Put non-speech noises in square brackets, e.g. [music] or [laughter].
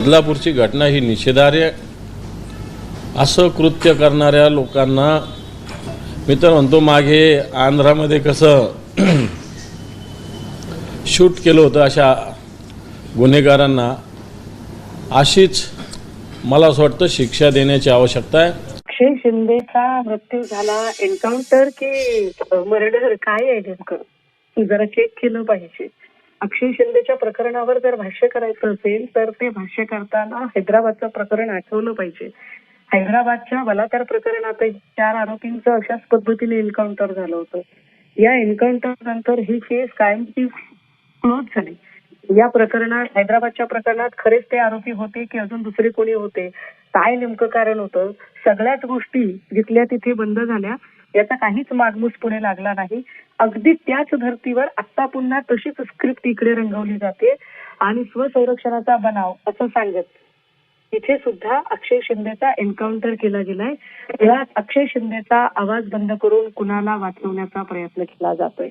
बदलापूरची घटना ही निषेधार्ह असं कृत्य करणाऱ्या लोकांना मी तर म्हणतो मागे आंध्रामध्ये कसं [clears throat] शूट केलं होतं अशा गुन्हेगारांना अशीच मला असं वाटतं शिक्षा देण्याची आवश्यकता आहे. अक्षय शिंदेचा मृत्यू झाला एन्काउंटर की मर्डर काय आहे नेमकं? जरा चेक केलं पाहिजे. अक्षय शिंदेच्या प्रकरणावर जर भाष्य करायचं असेल तर ते भाष्य करताना हैदराबादचं प्रकरण आठवलं पाहिजे. हैदराबादच्या बलात्कार प्रकरणात चार आरोपींचं अशाच पद्धतीने एन्काउंटर झालं होतं. या एन्काउंटर नंतर ही केस कायमची क्लोज झाली. या प्रकरणात हैदराबादच्या प्रकरणात खरेच ते आरोपी होते की अजून दुसरे कोणी होते? काय नेमकं कारण होतं? सगळ्याच गोष्टी जिथल्या तिथे बंद झाल्या. याचा काहीच मागमूस पुढे लागला नाही. अगदी त्याच धर्तीवर आता पुन्हा तशीच स्क्रिप्ट इकडे रंगवली जाते. आणि स्वसंरक्षणाचा बनाव असं सांगत इथे सुद्धा अक्षय शिंदेचा एन्काउंटर केला गेलाय. यात अक्षय शिंदेचा आवाज बंद करून कुणाला वाचवण्याचा प्रयत्न केला जातोय?